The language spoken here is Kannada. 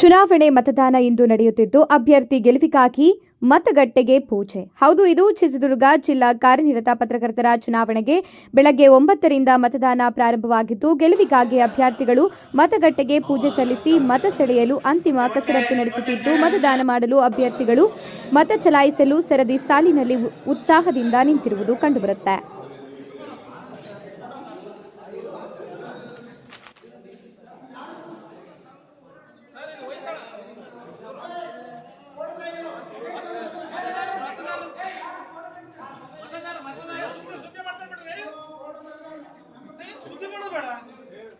ಚುನಾವಣೆ ಮತದಾನ ಇಂದು ನಡೆಯುತ್ತಿದ್ದು, ಅಭ್ಯರ್ಥಿ ಗೆಲುವಿಗಾಗಿ ಮತಗಟ್ಟೆಗೆ ಪೂಜೆ. ಹೌದು, ಇದು ಚಿತ್ರದುರ್ಗ ಜಿಲ್ಲಾ ಕಾರ್ಯನಿರತ ಪತ್ರಕರ್ತರ ಚುನಾವಣೆಗೆ ಬೆಳಗ್ಗೆ ಒಂಬತ್ತರಿಂದ ಮತದಾನ ಪ್ರಾರಂಭವಾಗಿದ್ದು, ಗೆಲುವಿಗಾಗಿ ಅಭ್ಯರ್ಥಿಗಳು ಮತಗಟ್ಟೆಗೆ ಪೂಜೆ ಸಲ್ಲಿಸಿ ಮತ ಸೆಳೆಯಲು ಅಂತಿಮ ಕಸರತ್ತು ನಡೆಸುತ್ತಿದ್ದು, ಮತದಾನ ಮಾಡಲು ಅಭ್ಯರ್ಥಿಗಳು ಮತ ಚಲಾಯಿಸಲು ಸರದಿ ಸಾಲಿನಲ್ಲಿ ಉತ್ಸಾಹದಿಂದ ನಿಂತಿರುವುದು ಕಂಡುಬರುತ್ತೆ.